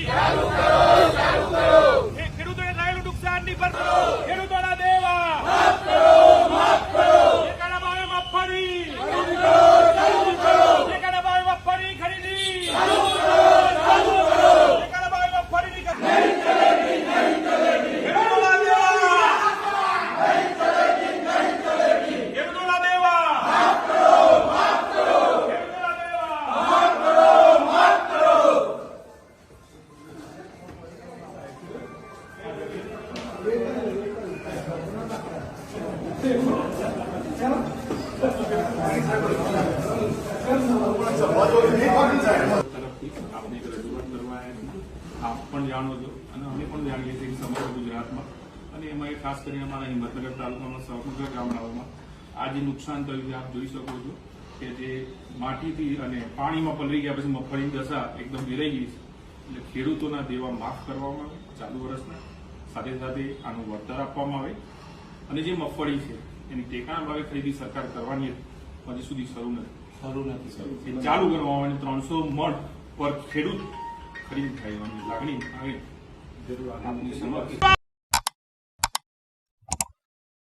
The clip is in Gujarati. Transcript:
એ ખેડૂતોને થયેલું નુકસાનની ભરપાઈ ખેડૂતોના આપને અને અમે પણ જાણીએ એમાં ખાસ કરીને અમારા ગામડાઓમાં આ નુકસાન થયું છે, આપ જોઈ શકો છો કે જે માટીથી અને પાણીમાં પલળી ગયા પછી મગફળીની દશા એકદમ વિરાઈ ગઈ છે. એટલે ખેડૂતોના દેવા માફ કરવામાં આવે, ચાલુ વર્ષના. સાથે સાથે આનું વળતર આપવામાં આવે. અને જે મગફળી છે એની ટેકાના ભાવે ખરીદી સરકાર કરવાની હજી સુધી શરૂ નથી. શરૂ નથી શરૂ. ચાલુ કરવામાં આવે ત્રણસો મણ પર ખેડૂત ખરીદ થાય એવાની લાગણી આવે. જરૂર.